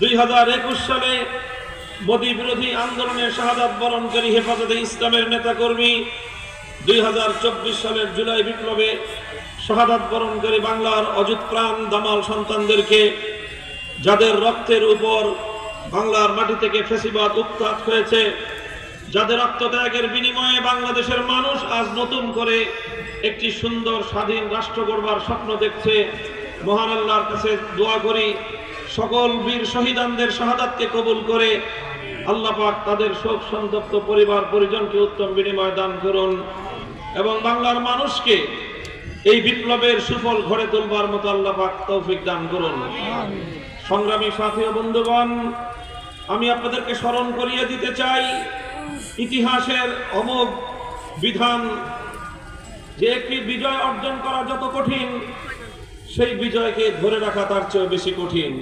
দুই হাজার একুশ সালে মোদী বিরোধী আন্দোলনে শাহাদাত বরণকারী হেফাজতে ইসলামের নেতাকর্মী দুই হাজার চব্বিশ সালের জুলাই বিপ্লবে শাহাদাত বরণকারী বাংলার অযুত প্রাণ, দামাল সন্তানদেরকে যাদের রক্তের উপর বাংলার মাটি থেকে ফেসিবাদ উত্তাপ হয়েছে, যাদের আত্মত্যাগের বিনিময়ে বাংলাদেশের মানুষ আজ নতুন করে একটি সুন্দর স্বাধীন রাষ্ট্র গড়বার স্বপ্ন দেখছে মহান আল্লাহর কাছে দোয়া করি, সকল বীর শহীদানদের শাহাদাতকে কবুল করে আল্লাহ পাক তাদের শোক সন্তপ্ত পরিবার পরিজনকে উত্তম বিনিময় দান করুন এবং বাংলার মানুষকে এই বিপ্লবের সুফল ঘরে তুলবার মতো আল্লাহ পাক তৌফিক দান করুন। সংগ্রামী সাথী ও বন্ধুগণ, আমি আপনাদেরকে স্মরণ করিয়ে দিতে চাই, ইতিহাসের অমোঘ বিধান যে একটি বিজয় অর্জন করা যত কঠিন সেই বিজয়কে ধরে রাখা তার চেয়েও বেশি কঠিন।